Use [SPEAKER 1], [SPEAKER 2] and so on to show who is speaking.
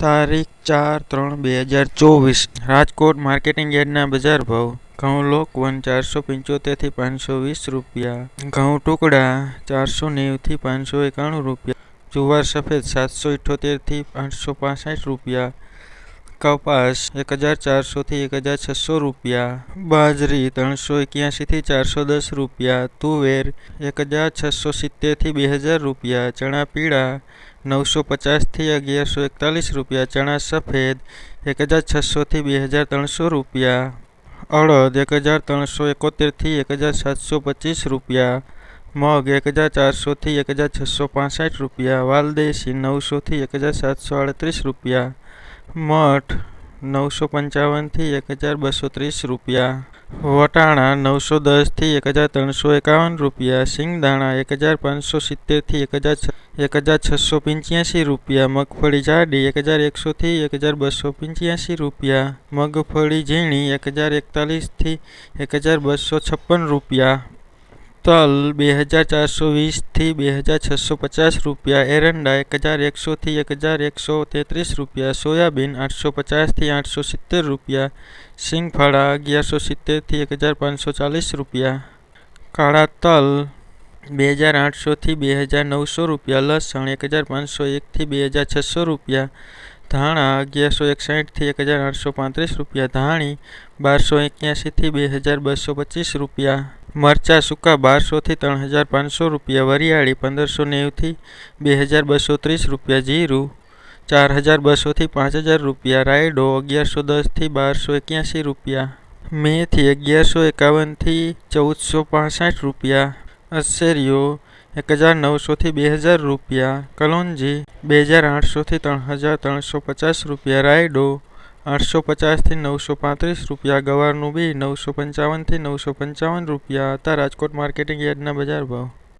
[SPEAKER 1] તારીખ ચાર ત્રણ બે હજાર ચોવીસ. રાજકોટ માર્કેટિંગ યાર્ડના બજાર ભાવ. ઘઉં લોકવન ચારસો પંચોતેરથી પાંચસો વીસ રૂપિયા. ઘઉં ટુકડા ચારસો નેવુંથી પાંચસો એકાણું રૂપિયા. જુવાર સફેદ સાતસો ઇઠ્ઠોતેરથી આઠસો પાસઠ રૂપિયા. કપાસ એક હજાર ચારસોથી એક હજાર છસો રૂપિયા, બાજરી ત્રણસો એક્યાસીથી ચારસો દસ રૂપિયા, તુવેર એક હજાર છસો સિત્તેરથી બે હજાર રૂપિયા, ચણા પીળા નવસો પચાસથી અગિયારસો એકતાલીસ રૂપિયા, ચણા સફેદ એક હજાર છસોથી બે હજાર ત્રણસો રૂપિયા, અડદ એક હજાર ત્રણસો એકોતેરથી એક હજાર સાતસો પચીસ રૂપિયા, મગ એક હજાર ચારસોથી એક હજાર છસો પાસઠ રૂપિયા, વાલદેશી નવસોથી એક હજાર સાતસો આડત્રીસ રૂપિયા મઠ નવસો પંચાવનથી એક હજાર બસો ત્રીસ રૂપિયા. વટાણા નવસો દસથી એક હજાર ત્રણસો એકાવન રૂપિયા. સિંગદાણા એક હજાર પાંચસો સિત્તેરથી એક હજાર એક હજાર છસો પંચ્યાસી રૂપિયા. મગફળી જાડી એક હજાર એકસોથી એક હજાર બસો પંચ્યાસી રૂપિયા. મગફળી ઝીણી એક હજાર એકતાલીસથી એક હજાર બસો છપ્પન રૂપિયા. તલ બે હજાર ચારસો વીસથી બે હજાર છસો પચાસ રૂપિયા, એરંડા એક હજાર એકસોથી એક હજાર એકસો તેત્રીસ રૂપિયા, સોયાબીન આઠસો પચાસથી આઠસો સિત્તેર રૂપિયા, સિંગફાળા અગિયારસો સિત્તેરથી એક હજાર પાંચસો ચાલીસ રૂપિયા કાળા તલ બે હજાર આઠસોથી બે હજાર નવસો રૂપિયા, લસણ એક હજાર પાંચસો એકથી બે હજાર છસો રૂપિયા, ધાણા અગિયારસો એકસાઠથી એક હજાર આઠસો પાંત્રીસ રૂપિયા, ધાણી બારસો એક્યાસીથી બે હજાર બસો પચીસ રૂપિયા મરચાં સૂકા બારસોથી ત્રણ હજાર પાંચસો રૂપિયા, વરિયાળી પંદરસો નેવુંથી બે હજાર બસો ત્રીસ રૂપિયા, જીરું ચાર હજાર બસોથી પાંચ હજાર રૂપિયા, રાયડો અગિયારસો દસથી બારસો એક્યાસી રૂપિયા, મેથી અગિયારસો એકાવનથી ચૌદસો પાસઠ રૂપિયા, અસેરીઓ એક હજાર નવસોથી બે હજાર રૂપિયા, કલોંજી બે હજાર આઠસોથી ત્રણ હજાર ત્રણસો પચાસ રૂપિયા, રાયડો આઠસો પચાસથી નવસો પાંત્રીસ રૂપિયા, ગવારનું બી નવસો પંચાવનથી નવસો પંચાવન રૂપિયા. હતા રાજકોટ માર્કેટિંગ યાર્ડના બજાર ભાવ.